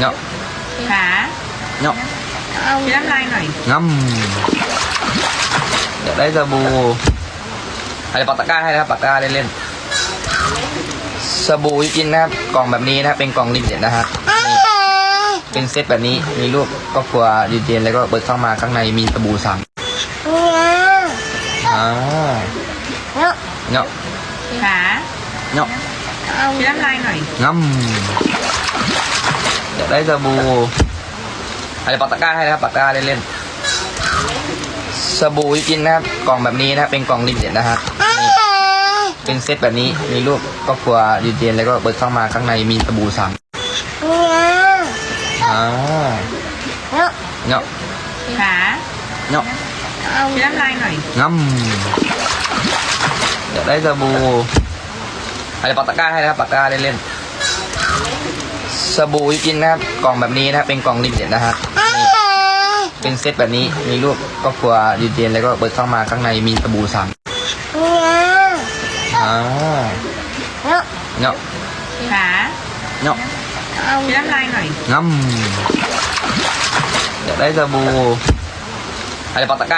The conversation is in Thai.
เนาะขาเนาะกินน้ำลายหน่อยงั้มเดี๋ยวได้สบู่อะไรปักตะกร้าให้นะครับปากกาเล่นๆสบู่ยูจินนะครับกล่องแบบนี้นะครับเป็นกล่องลิมิเต็ดนะครับนี่เป็นเซตแบบนี้มีรูปครอบครัวยูจินแล้วก็เปิดเข้ามาข้างในมีสบู่สามอ่าเนาะขาเนาะกินน้ำลายหน่อยงั้ม เดี๋ยวได้สบู่อะไรปักตะกร้าให้นะครับปากกาเล่นๆสบู่ยูจินนะครับ กล่องแบบนี้นะครับเป็นกล่องลิมิเต็ดนะครับนี่เป็นเซตแบบนี้มีรูปครอบครัวยูจินแล้วก็เปิดเข้ามาข้างในมีสบู่สามอ่าเนาะขาเนาะกินน้ำลายหน่อยงั้มเดี๋ยวได้สบู่อะไรปักตะกร้าให้นะครับปากกาเล่นๆ สบู่ยูจินนะครับ กล่องแบบนี้นะครับเป็นกล่องลิมิเต็ดนะครับนี่เป็นเซตแบบนี้มีรูปครอบครัวยูจินแล้วก็เปิดเข้ามาข้างในมีสบู่สามอ่าเนาะขาเนาะกินน้ำลายหน่อยงั้มเดี๋ยวได้สบู่อะไรปักตะกร้า